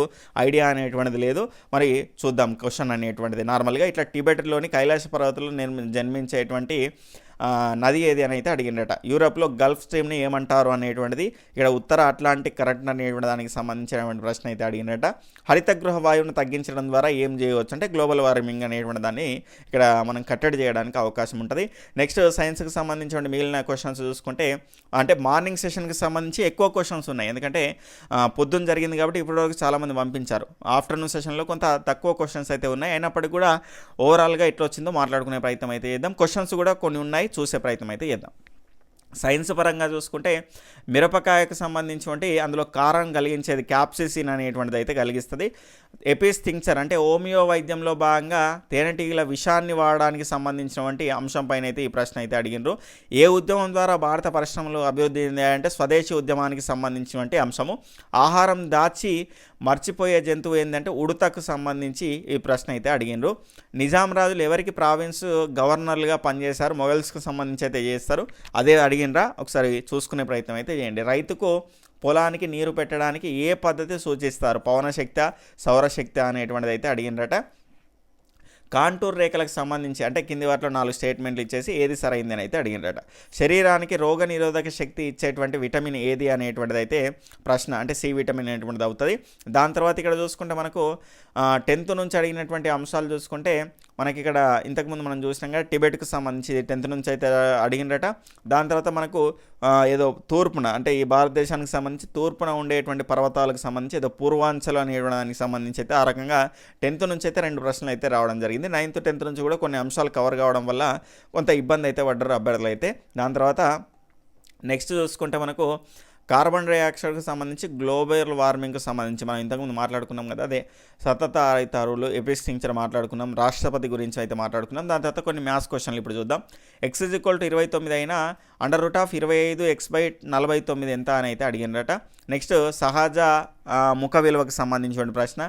[SPEAKER 1] ఐడియా అనేటువంటిది లేదు. మరి చూద్దాం క్వశ్చన్ అనేటువంటిది. నార్మల్గా ఇట్లా టిబెట్లోని కైలాస పర్వతంలో నిర్మి జన్మించేటువంటి నది ఏది అని అయితే అడిగిండట. యూరోప్లో గల్ఫ్ స్ట్రీమ్ని ఏమంటారు అనేటువంటిది ఇక్కడ ఉత్తర అట్లాంటిక్ కరెంట్ అనేటువంటి దానికి సంబంధించినటువంటి ప్రశ్న అయితే అడిగినట హరితగృహ వాయువును తగ్గించడం ద్వారా ఏం చేయవచ్చు అంటే గ్లోబల్ వార్మింగ్ అనేటువంటి దాన్ని ఇక్కడ మనం కట్టడి చేయడానికి అవకాశం ఉంటుంది. నెక్స్ట్ సైన్స్కి సంబంధించిన మిగిలిన క్వశ్చన్స్ చూసుకుంటే అంటే మార్నింగ్ సెషన్కి సంబంధించి ఎక్కువ క్వశ్చన్స్ ఉన్నాయి. ఎందుకంటే పొద్దున్న జరిగింది కాబట్టి ఇప్పటివరకు చాలామంది పంపించారు. ఆఫ్టర్నూన్ సెషన్లో కొంత తక్కువ క్వశ్చన్స్ అయితే ఉన్నాయి. అయినప్పటికీ కూడా ఓవరాల్గా ఎట్లా వచ్చిందో మాట్లాడుకునే ప్రయత్నం అయితే చేద్దాం. క్వశ్చన్స్ కూడా కొన్ని ఉన్నాయి. చూసే ప్రయత్నం అయితే చేద్దాం. సైన్స్ పరంగా చూసుకుంటే మిరపకాయకు సంబంధించి అందులో కారం కలిగించేది క్యాప్సిసిన్ అనేటువంటిది అయితే కలిగిస్తుంది. ఎపిస్ థింక్చర్ అంటే హోమియో వైద్యంలో భాగంగా తేనెటీగల విషాన్ని వాడడానికి సంబంధించినటువంటి అంశంపైన అయితే ఈ ప్రశ్న అయితే అడిగినారు ఏ ఉద్యమం ద్వారా భారత పరిశ్రమలు అభివృద్ధి చెందాయంటే స్వదేశీ ఉద్యమానికి సంబంధించినటువంటి అంశము. ఆహారం దాచి మర్చిపోయే జంతువు ఏంటంటే ఉడతకు సంబంధించి ఈ ప్రశ్న అయితే అడిగినారు నిజాం రాజులు ఎవరికి ప్రావిన్స్ గవర్నర్లుగా పనిచేశారు? మొగల్స్కు సంబంధించి అయితే చేస్తారు. అదే అడిగినరా ఒకసారి చూసుకునే ప్రయత్నం అయితే చేయండి. రైతుకు పొలానికి నీరు పెట్టడానికి ఏ పద్ధతి సూచిస్తారు? పవనశక్తి సౌరశక్తి అనేటువంటిది అయితే అడిగినరట కాంటూర్ రేఖలకు సంబంధించి అంటే కింది వాటిలో నాలుగు స్టేట్మెంట్లు ఇచ్చేసి ఏది సరైంది అని అయితే అడిగినట శరీరానికి రోగ నిరోధక శక్తి ఇచ్చేటువంటి విటమిన్ ఏది అనేటువంటిది అయితే ప్రశ్న అంటే సి విటమిన్ అనేటువంటిది అవుతుంది. దాని తర్వాత ఇక్కడ చూసుకుంటే మనకు టెన్త్ నుంచి అడిగినటువంటి అంశాలు చూసుకుంటే మనకి ఇక్కడ ఇంతకుముందు మనం చూసినాం కదా టిబెట్కి సంబంధించి టెన్త్ నుంచి అయితే అడిగినట దాని తర్వాత మనకు ఏదో తూర్పున అంటే ఈ భారతదేశానికి సంబంధించి తూర్పున ఉండేటువంటి పర్వతాలకు సంబంధించి ఏదో పూర్వాంచలు అనేటువంటి దానికి సంబంధించి అయితే ఆ రకంగా టెన్త్ నుంచి అయితే రెండు ప్రశ్నలు అయితే రావడం జరిగింది. నైన్త్ టెన్త్ నుంచి కూడా కొన్ని అంశాలు కవర్ కావడం వల్ల కొంత ఇబ్బంది అయితే పడ్డారు అభ్యర్థులు అయితే. దాని తర్వాత నెక్స్ట్ చూసుకుంటే మనకు కార్బన్ డైఆక్సైడ్కి సంబంధించి గ్లోబల్ వార్మింగ్కి సంబంధించి మనం ఇంతకుముందు మాట్లాడుకున్నాం కదా అదే సతత హరిత ఎపిస్టించర్ మాట్లాడుకున్నాం రాష్ట్రపతి గురించి అయితే మాట్లాడుకున్నాం. దాని తర్వాత కొన్ని మ్యాథ్స్ క్వశ్చన్లు ఇప్పుడు చూద్దాం. ఎక్స్ ఇజ్ ఈక్వల్ టు ఇరవై తొమ్మిది అయినా అండర్ రూట్ ఆఫ్ ఇరవై ఐదు ఎక్స్ బై నలభై తొమ్మిది ఎంత అని అయితే అడిగినరట. నెక్స్ట్ సహజ ముఖ విలువకు సంబంధించిన ప్రశ్న.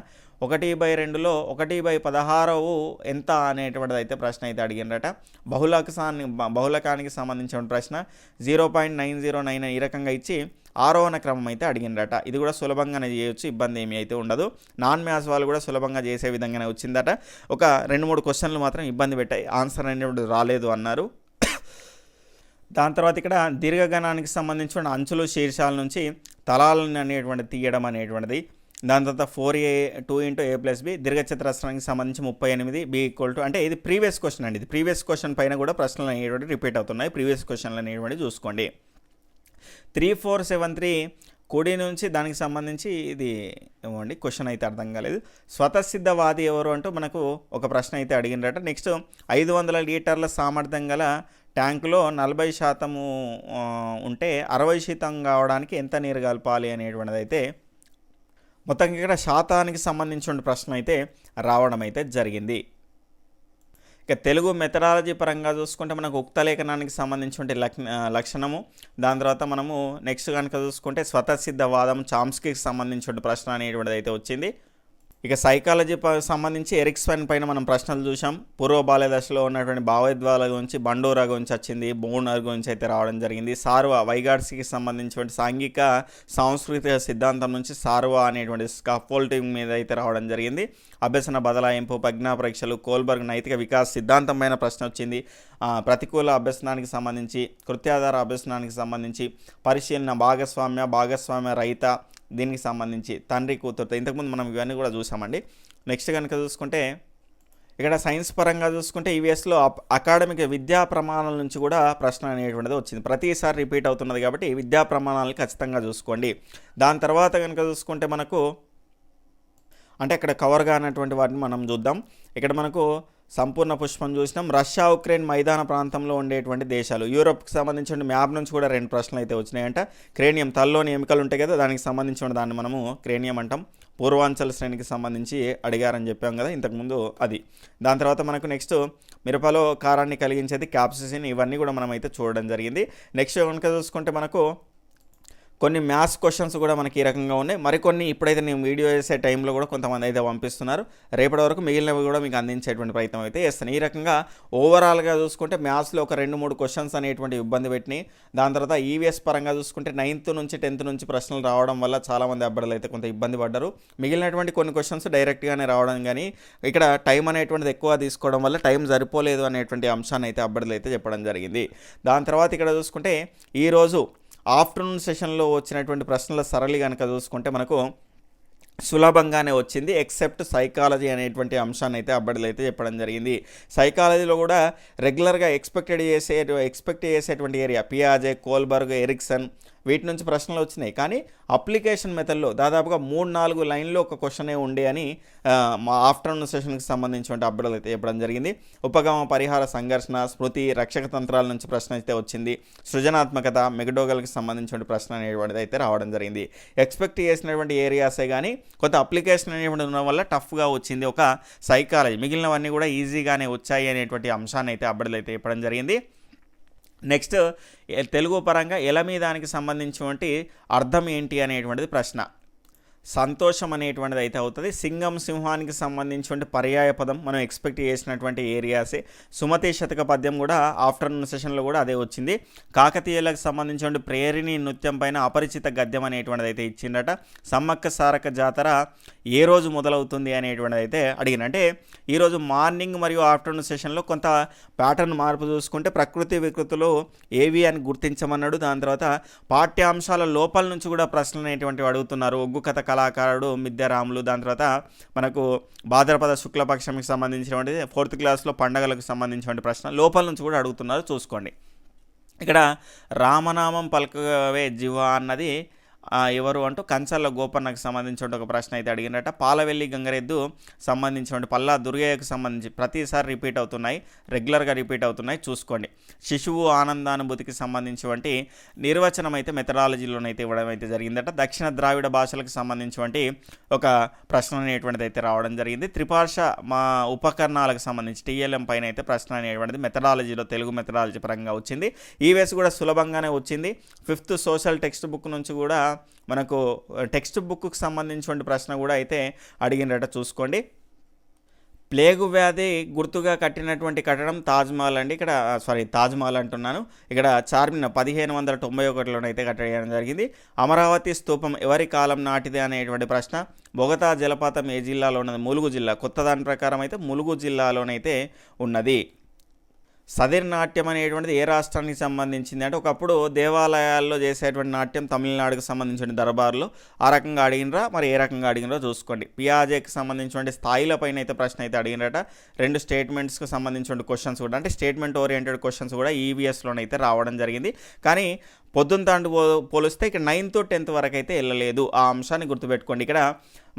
[SPEAKER 1] ఒకటి బై రెండులో ఒకటి బై పదహారవు ఎంత అనేటువంటిది అయితే ప్రశ్న అయితే అడిగినట బహుళకాన్ని బహుళకానికి సంబంధించిన ప్రశ్న zero point nine zero nine ఈ రకంగా ఇచ్చి ఆరోహణ క్రమం అయితే అడిగినరట. ఇది కూడా సులభంగానే చేయొచ్చు ఇబ్బంది ఏమీ అయితే ఉండదు. నాన్ మ్యాథ్స్ వాళ్ళు కూడా సులభంగా చేసే విధంగానే వచ్చిందట. ఒక రెండు మూడు క్వశ్చన్లు మాత్రం ఇబ్బంది పెట్టాయి ఆన్సర్ అనేటువంటి రాలేదు అన్నారు. దాని తర్వాత ఇక్కడ దీర్ఘగణానికి సంబంధించిన అంచులు శీర్షాల నుంచి తలాలను అనేటువంటి తీయడం అనేటువంటిది దాని తర్వాత four A two into A plus B దీర్ఘచతురస్రానికి సంబంధించి ముప్పై ఎనిమిది బి ఈక్వల్ టు అంటే ఇది ప్రీవియస్ క్వశ్చన్ అండి. ఇది ప్రీవియస్ క్వశ్చన్ పైన కూడా ప్రశ్నలు అనేటువంటి రిపీట్ అవుతున్నాయి. ప్రీవియస్ క్వశ్చన్లు అనేటువంటి చూసుకోండి. త్రీ ఫోర్ సెవెన్ త్రీ కుడి నుంచి దానికి సంబంధించి ఇది ఇవ్వండి క్వశ్చన్ అయితే అర్థం కాలేదు. స్వతసిద్ధవాది ఎవరు అంటూ మనకు ఒక ప్రశ్న అయితే అడిగినట నెక్స్ట్ ఐదు వందల లీటర్ల సామర్థ్యం గల ట్యాంకులో నలభై శాతము ఉంటే అరవై శాతం కావడానికి ఎంత నీరు కలపాలి అనేటువంటిది అయితే మొత్తం ఇక్కడ శాతానికి సంబంధించిన ప్రశ్న అయితే రావడం అయితే జరిగింది. ఇక తెలుగు మెథడాలజీ పరంగా చూసుకుంటే మనకు ఉక్తలేఖనానికి సంబంధించిన లక్ లక్షణము. దాని తర్వాత మనము నెక్స్ట్ కనుక చూసుకుంటే స్వతసిద్ధవాదం చామ్స్కీకి సంబంధించిన ప్రశ్న అనేటువంటిది అయితే వచ్చింది. ఇక సైకాలజీ సంబంధించి ఎరిక్స్వైన్ పైన మనం ప్రశ్నలు చూసాం పూర్వ బాల్య దశలో ఉన్నటువంటి భావోద్వాల గురించి బండోరా గురించి వచ్చింది బోనర్ గురించి అయితే రావడం జరిగింది. సార్వ వైగాడ్స్కి సంబంధించినటువంటి సాంఘిక సాంస్కృతిక సిద్ధాంతం నుంచి సార్వ అనేటువంటి స్కాఫోల్టింగ్ మీద అయితే రావడం జరిగింది. అభ్యసన బదలాయింపు ప్రజ్ఞా పరీక్షలు కోల్బర్గ్ నైతిక వికాస సిద్ధాంతం పైన ప్రశ్న వచ్చింది. ప్రతికూల అభ్యసనానికి సంబంధించి కృత్యాధార అభ్యసనానికి సంబంధించి పరిశీలన భాగస్వామ్య భాగస్వామ్య రహిత దీనికి సంబంధించి తండ్రి కూతురుతో. ఇంతకుముందు మనం ఇవన్నీ కూడా చూసామండి. నెక్స్ట్ కనుక చూసుకుంటే ఇక్కడ సైన్స్ పరంగా చూసుకుంటే ఈవీఎస్లో అకాడమిక్ విద్యా ప్రమాణాల నుంచి కూడా ప్రశ్న అనేటువంటిది వచ్చింది. ప్రతిసారి రిపీట్ అవుతున్నది కాబట్టి విద్యా ప్రమాణాలను ఖచ్చితంగా చూసుకోండి. దాని తర్వాత కనుక చూసుకుంటే మనకు అంటే ఇక్కడ కవర్ కానటువంటి వాటిని మనం చూద్దాం. ఇక్కడ మనకు సంపూర్ణ పుష్పం చూసినాం. రష్యా ఉక్రెయిన్ మైదాన ప్రాంతంలో ఉండేటువంటి దేశాలు. యూరోప్కి సంబంధించిన మ్యాప్ నుంచి కూడా రెండు ప్రశ్నలు అయితే వచ్చినాయంట. క్రేనియం తల్లోని ఎముకలు ఉంటాయి కదా దానికి సంబంధించిన దాన్ని మనము క్రేనియం అంటాం. పూర్వాంచల శ్రేణికి సంబంధించి అడిగారని చెప్పాం కదా ఇంతకుముందు అది. దాని తర్వాత మనకు నెక్స్ట్ మిరపలో కారాన్ని కలిగించేది క్యాప్సిసిన్ ఇవన్నీ కూడా మనం అయితే చూడడం జరిగింది. నెక్స్ట్ కనుక చూసుకుంటే మనకు కొన్ని మ్యాథ్స్ క్వశ్చన్స్ కూడా మనకి ఈ రకంగా ఉన్నాయి. మరికొన్ని ఇప్పుడైతే నేను వీడియో చేసే టైంలో కూడా కొంతమంది అయితే పంపిస్తున్నారు. రేపటి వరకు మిగిలినవి కూడా మీకు అందించేటువంటి ప్రయత్నం అయితే చేస్తాను. ఈ రకంగా ఓవరాల్గా చూసుకుంటే మ్యాథ్స్లో ఒక రెండు మూడు క్వశ్చన్స్ అనేటువంటి ఇబ్బంది పెట్టినాయి. దాని తర్వాత ఈవీఎస్ పరంగా చూసుకుంటే నైన్త్ నుంచి టెన్త్ నుంచి ప్రశ్నలు రావడం వల్ల చాలామంది అబ్బాయిలు అయితే కొంత ఇబ్బంది పడ్డారు. మిగిలినటువంటి కొన్ని క్వశ్చన్స్ డైరెక్ట్గానే రావడం కానీ ఇక్కడ టైం అనేటువంటిది ఎక్కువ తీసుకోవడం వల్ల టైం సరిపోలేదు అనేటువంటి అంశాన్ని అయితే అబ్బాయిలు అయితే చెప్పడం జరిగింది. దాని తర్వాత ఇక్కడ చూసుకుంటే ఈరోజు ఆఫ్టర్నూన్ సెషన్లో వచ్చినటువంటి ప్రశ్నల సరళి కనుక చూసుకుంటే మనకు సులభంగానే వచ్చింది. ఎక్సెప్ట్ సైకాలజీ అనేటువంటి అంశాన్ని అయితే అబ్బాయిలు అయితే చెప్పడం జరిగింది. సైకాలజీలో కూడా రెగ్యులర్గా ఎక్స్పెక్టెడ్ చేసే ఎక్స్పెక్ట్ చేసేటువంటి ఏరియా పియాజే కోల్బర్గ్ ఎరిక్సన్ వీటి నుంచి ప్రశ్నలు వచ్చినాయి. కానీ అప్లికేషన్ మెథడ్లో దాదాపుగా మూడు నాలుగు లైన్లో ఒక క్వశ్చనే ఉండే అని మా ఆఫ్టర్నూన్ సెషన్కి సంబంధించిన అప్డేట్లు అయితే ఇవ్వడం జరిగింది. ఉపగమ పరిహార సంఘర్షణ స్మృతి రక్షక తంత్రాల నుంచి ప్రశ్న అయితే వచ్చింది. సృజనాత్మకత మెగడోగల్కి సంబంధించిన ప్రశ్న అనేటువంటిది అయితే రావడం జరిగింది. ఎక్స్పెక్ట్ చేసినటువంటి ఏరియాసే కానీ కొంత అప్లికేషన్ అనేటువంటి ఉండడం వల్ల టఫ్గా వచ్చింది. ఒక సైకాలజీ మిగిలినవన్నీ కూడా ఈజీగానే వచ్చాయి అనేటువంటి అంశాన్ని అయితే అప్డేట్లు అయితే ఇవ్వడం జరిగింది. నెక్స్ట్ తెలుగు పరంగా ఎలమిదానికి సంబంధించినటువంటి అర్థం ఏంటి అనేటువంటిది ప్రశ్న. సంతోషం అనేటువంటిది అయితే అవుతుంది. సింగం సింహానికి సంబంధించినటువంటి పర్యాయ పదం మనం ఎక్స్పెక్ట్ చేసినటువంటి ఏరియాసే. సుమతి శతక పద్యం కూడా ఆఫ్టర్నూన్ సెషన్లో కూడా అదే వచ్చింది. కాకతీయులకు సంబంధించినటువంటి ప్రేరిణి నృత్యం పైన అపరిచిత గద్యం అనేటువంటిది అయితే ఇచ్చిందట. సమ్మక్క సారక జాతర ఏ రోజు మొదలవుతుంది అనేటువంటిది అయితే అడిగిన. అంటే ఈరోజు మార్నింగ్ మరియు ఆఫ్టర్నూన్ సెషన్లో కొంత ప్యాటర్న్ మార్పు చూసుకుంటే ప్రకృతి వికృతులు ఏవి అని గుర్తించమన్నాడు. దాని తర్వాత పాఠ్యాంశాల లోపల నుంచి కూడా ప్రశ్నలు అనేటువంటివి అడుగుతున్నారు. ఒగ్గు కథ కళాకారుడు మిద్యారాములు దాని తర్వాత మనకు భాద్రపద శుక్లపక్షంకి సంబంధించినటువంటి ఫోర్త్ క్లాస్లో పండగలకు సంబంధించినటువంటి ప్రశ్న లోపల నుంచి కూడా అడుగుతున్నారు. చూసుకోండి. ఇక్కడ రామనామం పలకవే జీవ అన్నది ఎవరు అంటూ కంచర్ల గోపన్నకు సంబంధించిన ఒక ప్రశ్న అయితే అడిగినట్ట పాలవెల్లి గంగరెద్దు సంబంధించిన పల్లా దుర్గయ్యకు సంబంధించి ప్రతిసారి రిపీట్ అవుతున్నాయి రెగ్యులర్గా రిపీట్ అవుతున్నాయి. చూసుకోండి. శిశువు ఆనందానుభూతికి సంబంధించినటువంటి నిర్వచనం అయితే మెథడాలజీలోనైతే ఇవ్వడం అయితే జరిగిందట. దక్షిణ ద్రావిడ భాషలకు సంబంధించినటువంటి ఒక ప్రశ్న అనేటువంటిది అయితే రావడం జరిగింది. త్రిపార్ష మా ఉపకరణాలకు సంబంధించి టీఎల్ఎం పైన అయితే ప్రశ్న అనేటువంటిది మెథడాలజీలో తెలుగు మెథడాలజీ పరంగా వచ్చింది. ఈ వేసి కూడా సులభంగానే వచ్చింది. ఫిఫ్త్ సోషల్ టెక్స్ట్ బుక్ నుంచి కూడా మనకు టెక్స్ట్ బుక్కు సంబంధించిన ప్రశ్న కూడా అయితే అడిగినట చూసుకోండి. ప్లేగు వ్యాధి గుర్తుగా కట్టినటువంటి కట్టడం తాజ్మహల్ అండి. ఇక్కడ సారీ తాజ్మహల్ అంటున్నాను. ఇక్కడ చార్మిన పదిహేను వందల తొంభై ఒకటిలోనైతే కట్టడం జరిగింది. అమరావతి స్తూపం ఎవరి కాలం నాటిది అనేటువంటి ప్రశ్న. బొగతా జలపాతం ఏ జిల్లాలో ఉన్నది? ములుగు జిల్లా. కొత్త దాని ప్రకారం అయితే ములుగు జిల్లాలోనైతే ఉన్నది. సదిర్ నాట్యం అనేటువంటిది ఏ రాష్ట్రానికి సంబంధించింది? అంటే ఒకప్పుడు దేవాలయాల్లో చేసేటువంటి నాట్యం తమిళనాడుకు సంబంధించిన దర్బార్లో ఆ రకంగా అడిగినరా? మరి ఏ రకంగా అడిగినరో చూసుకోండి. పియాజేకి సంబంధించిన స్థాయిల పైన అయితే ప్రశ్న అయితే అడిగినట రెండు స్టేట్మెంట్స్కి సంబంధించిన క్వశ్చన్స్ కూడా అంటే స్టేట్మెంట్ ఓరియంటెడ్ క్వశ్చన్స్ కూడా ఈవీఎస్లోనైతే రావడం జరిగింది. కానీ పొద్దున్న తాండు పో పోలిస్తే ఇక్కడ నైన్త్ టెన్త్ వరకు అయితే వెళ్ళలేదు. ఆ అంశాన్ని గుర్తుపెట్టుకోండి. ఇక్కడ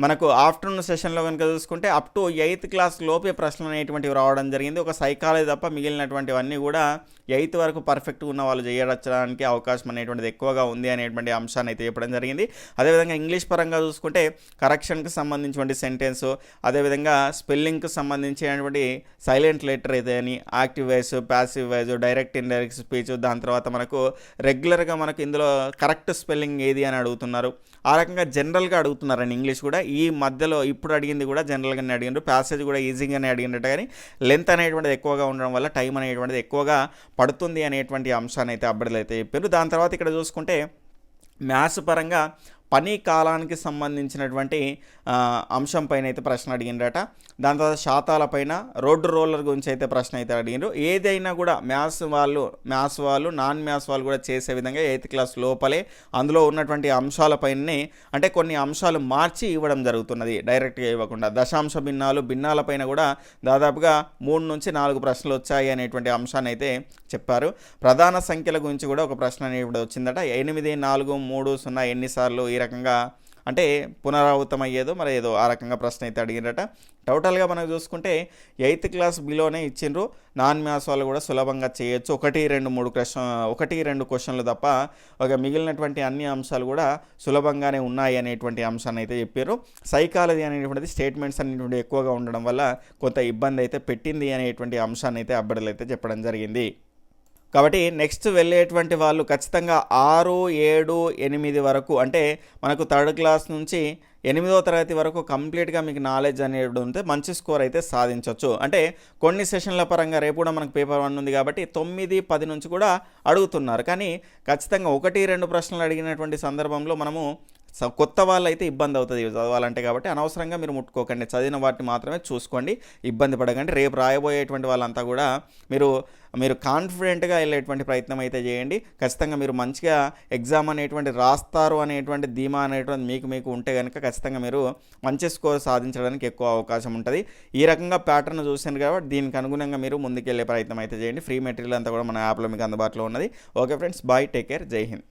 [SPEAKER 1] మనకు ఆఫ్టర్నూన్ సెషన్లో కనుక చూసుకుంటే అప్ టు ఎయిత్ క్లాస్ లోపే ప్రశ్నలు అనేటువంటివి రావడం జరిగింది. ఒక సైకాలజీ తప్ప మిగిలినటువంటివన్నీ కూడా ఎయిత్ వరకు పర్ఫెక్ట్గా ఉన్న వాళ్ళు చేయడానికి అవకాశం అనేటువంటిది ఎక్కువగా ఉంది అనేటువంటి అంశాన్ని అయితే చెప్పడం జరిగింది. అదేవిధంగా ఇంగ్లీష్ పరంగా చూసుకుంటే కరెక్షన్కి సంబంధించినటువంటి సెంటెన్స్ అదేవిధంగా స్పెల్లింగ్కి సంబంధించినటువంటి సైలెంట్ లెటర్ అయితే అని active wise passive wise direct indirect speech దాని తర్వాత మనకు రెగ్యులర్ రెగ్యులర్గా మనకు ఇందులో కరెక్ట్ స్పెల్లింగ్ ఏది అని అడుగుతున్నారు. ఆ రకంగా జనరల్గా అడుగుతున్నారండి ఇంగ్లీష్ కూడా. ఈ మధ్యలో ఇప్పుడు అడిగింది కూడా జనరల్గానే అడిగినారు ప్యాసేజ్ కూడా ఈజీగానే అడిగినట్టు కానీ లెంత్ అనేటువంటిది ఎక్కువగా ఉండడం వల్ల టైం అనేటువంటిది ఎక్కువగా పడుతుంది అనేటువంటి అంశాన్ని అయితే అబ్బడలు అయితే చెప్పారు. దాని తర్వాత ఇక్కడ చూసుకుంటే మ్యాథ్స్ పరంగా పని కాలానికి సంబంధించినటువంటి అంశం పైన అయితే ప్రశ్న అడిగిండ్రట. దాని తర్వాత శాతాల పైన రోడ్డు రోలర్ గురించి అయితే ప్రశ్న అయితే అడిగిండ్రు. ఏదైనా కూడా మ్యాథ్స్ వాళ్ళు మ్యాథ్స్ వాళ్ళు నాన్ మ్యాథ్స్ వాళ్ళు కూడా చేసే విధంగా ఎయిత్ క్లాస్ లోపలే అందులో ఉన్నటువంటి అంశాలపైనే అంటే కొన్ని అంశాలు మార్చి ఇవ్వడం జరుగుతున్నది. డైరెక్ట్గా ఇవ్వకుండా దశాంశ భిన్నాలు భిన్నాలపైన కూడా దాదాపుగా మూడు నుంచి నాలుగు ప్రశ్నలు వచ్చాయి అనేటువంటి అంశాన్ని అయితే చెప్పారు. ప్రధాన సంఖ్యల గురించి కూడా ఒక ప్రశ్న అనేది వచ్చిందట. ఎనిమిది నాలుగు మూడు సున్నా ఎన్నిసార్లు ఈ రకంగా అంటే పునరావృతం అయ్యేదో మరి ఏదో ఆ రకంగా ప్రశ్న అయితే అడిగినట టోటల్గా మనం చూసుకుంటే ఎయిత్ క్లాస్ బిలోనే ఇచ్చిండ్రు. నాన్ మ్యాథ్స్ వాళ్ళు కూడా సులభంగా చేయొచ్చు. ఒకటి రెండు మూడు క్వశ్చన్ ఒకటి రెండు క్వశ్చన్లు తప్ప ఒక మిగిలినటువంటి అన్ని అంశాలు కూడా సులభంగానే ఉన్నాయి అనేటువంటి అంశాన్ని అయితే చెప్పారు సైకాలజీ అనేటువంటిది స్టేట్మెంట్స్ అనేటువంటి ఎక్కువగా ఉండడం వల్ల కొంత ఇబ్బంది అయితే పెట్టింది అనేటువంటి అంశాన్ని అయితే అబ్బడలు అయితే చెప్పడం జరిగింది. కాబట్టి నెక్స్ట్ వెళ్ళేటువంటి వాళ్ళు ఖచ్చితంగా ఆరు ఏడు ఎనిమిది వరకు అంటే మనకు థర్డ్ క్లాస్ నుంచి ఎనిమిదో తరగతి వరకు కంప్లీట్గా మీకు నాలెడ్జ్ అనేది ఉంటే మంచి స్కోర్ అయితే సాధించవచ్చు అంటే కొన్ని సెషన్ల పరంగా రేపు కూడా మనకు పేపర్ వన్ ఉంది కాబట్టి తొమ్మిది పది నుంచి కూడా అడుగుతున్నారు. కానీ ఖచ్చితంగా ఒకటి రెండు ప్రశ్నలు అడిగినటువంటి సందర్భంలో మనము కొత్త వాళ్ళు అయితే ఇబ్బంది అవుతుంది. చదవాలంటే కాబట్టి అనవసరంగా మీరు ముట్టుకోకండి. చదివిన వాటిని మాత్రమే చూసుకోండి. ఇబ్బంది పడకండి. రేపు రాయబోయేటువంటి వాళ్ళంతా కూడా మీరు మీరు కాన్ఫిడెంట్గా వెళ్ళేటువంటి ప్రయత్నం అయితే చేయండి. ఖచ్చితంగా మీరు మంచిగా ఎగ్జామ్ అనేటువంటి రాస్తారు అనేటువంటి ధీమా అనేటువంటి మీకు మీకు ఉంటే కనుక ఖచ్చితంగా మీరు మంచి స్కోర్ సాధించడానికి ఎక్కువ అవకాశం ఉంటుంది. ఈ రకంగా ప్యాటర్న్ చూసాను కాబట్టి దీనికి అనుగుణంగా మీరు ముందుకెళ్ళే ప్రయత్నం అయితే చేయండి. ఫ్రీ మెటీరియల్ అంతా కూడా మన యాప్లో మీకు అందుబాటులో ఉన్నది. Okay friends bye take care జై హింద్.